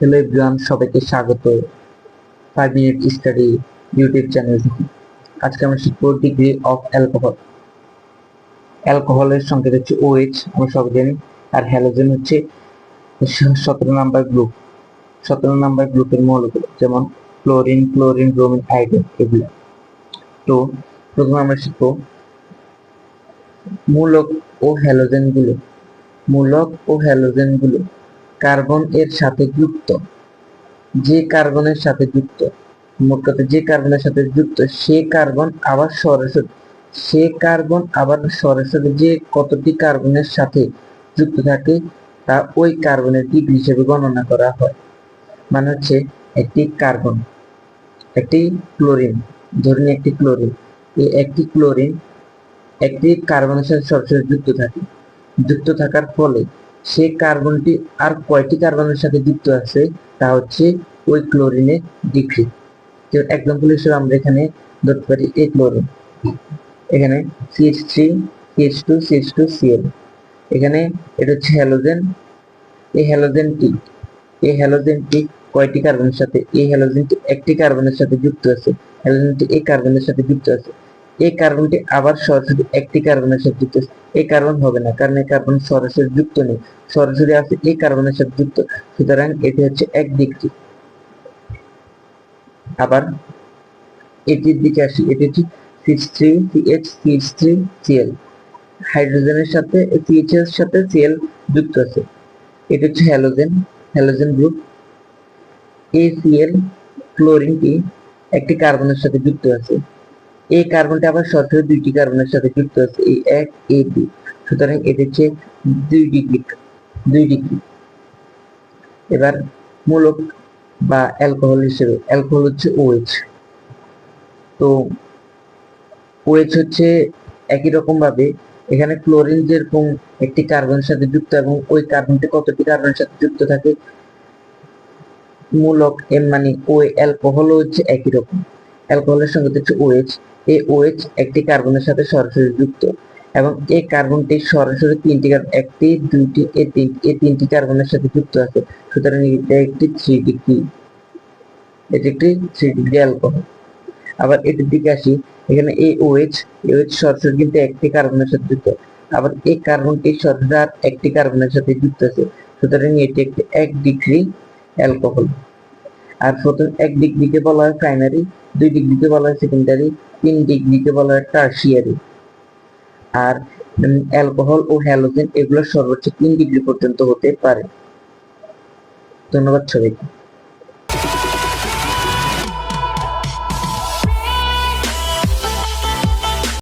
Hello everyone সবাইকে স্বাগত। Five minute study YouTube channel. থেকে আজকে আমরা শিখব ডিগ্রি অফ অ্যালকোহল। অ্যালকোহলের সংকেত হচ্ছে ওএইচ আমরা সব জানি। আর হ্যালোজেন হচ্ছে সতেরো নাম্বার গ্রুপ। সতেরো নাম্বার গ্রুপের মৌলগুলো যেমন ক্লোরিন ক্লোরিন, ব্রোমিন আয়োডিন এগুলো। তো প্রথমে আমরা শিখব মূলক ও হ্যালোজেনগুলো। মূলক ও হ্যালোজেনগুলো কার্বন এর সাথে যুক্ত। যে কার্বনের সাথে যুক্ত মোট কথা যে কার্বনের সাথে যুক্ত, সে কার্বন আবার সরাসরি সে কার্বন আবার সরাসরি যে কতটি কার্বনের সাথে যুক্ত থাকে, তা ওই কার্বনের ডিগ্রি হিসেবে গণনা করা হয়। মানে হচ্ছে একটি কার্বন, একটি ক্লোরিন। ধরুন একটি ক্লোরিন। এই একটি ক্লোরিন একটি কার্বনের সাথে সরাসরি যুক্ত থাকে। যুক্ত থাকার ফলে সে কার্বনটি আর কয়টি কার্বনের সাথে যুক্ত আছে, তা হচ্ছে ওই ক্লোরিনের ডিগ্রি যেমন এক্সাম্পল হিসেবে আমরা এখানে ধরতে পারি এই ক্লোরিন। এখানে C H three C H two C H two C L এখানে এটা হচ্ছে হ্যালোজেন এই হ্যালোজেনটি এই হ্যালোজেনটি কয়টি কার্বনের সাথে, এই হ্যালোজেনটি একটি কার্বনের সাথে যুক্ত আছে হ্যালোজেনটি এই কার্বনের সাথে যুক্ত আছে। এই কার্বনটি আবার সরাসরি একটি কার্বনের সাথে যুক্ত। এই কার্বন হবে না, কারণ এই কার্বন সরাসরি যুক্ত নেই। সরাসরি আছে এই কার্বনের সাথে যুক্ত, সুতরাং এটি হচ্ছে এক দিকটি। আবার এটির দিকে আসি, এটি হচ্ছে six three C H C H three C L হাইড্রোজেনের সাথে সিএইচ এর সাথে সিএল যুক্ত আছে। এটি হচ্ছে হ্যালোজেন হ্যালোজেন গ্রুপ। এসিএল ক্লোরিনটি একটি কার্বনের সাথে যুক্ত আছে। এই কার্বনটা আবার সরাসরি দুইটি কার্বনের সাথে যুক্ত আছে, এই এক, এ দুই সুতরাং এটি হচ্ছে দুই ডিগ্রি দুই ডিগ্রি। এবার মূলক বা অ্যালকোহল হিসেবে, অ্যালকোহল হচ্ছে ওএইচ তো ওএইচ হচ্ছে একই রকম ভাবে এখানে ক্লোরিন যেরকম একটি কার্বনের সাথে যুক্ত এবং ওই কার্বনটি কতটি কার্বনের সাথে যুক্ত থাকে, মূলক এম মানে ও অ্যালকোহল হচ্ছে একই রকম। অ্যালকোহলের সঙ্গে হচ্ছে ওএইচ এই ওএইচ একটি কার্বনের সাথে সরাসরি যুক্ত এবং এই কার্বনটি সরাসরি তিনটি একটি, দুইটি এই তিন এই তিনটি কার্বনের সাথে যুক্ত আছে। সুতরাং এটা একটি থ্রি ডিগ্রি এটি একটি থ্রি ডিগ্রি অ্যালকোহল আবার এটির দিকে আসি, এখানে এই ওএইচ ওএইচ সরাসরি কিন্তু একটি কার্বনের সাথে যুক্ত। আবার এই কার্বনটি সরাসরি একটি কার্বনের সাথে যুক্ত আছে। সুতরাং এটি একটি এক ডিগ্রি অ্যালকোহল আর প্রথম এক ডিগ্রিকে বলা হয় প্রাইমারি দুই দিক ডিগ্রিকে বলা হয় সেকেন্ডারি তিন ডিগ্রিকে বলা হয় টার্সিয়ারি আর অ্যালকোহল ও হ্যালোজেন এগুলো সর্বোচ্চ তিন ডিগ্রি পর্যন্ত হতে পারে। ধন্যবাদ সবাইকে।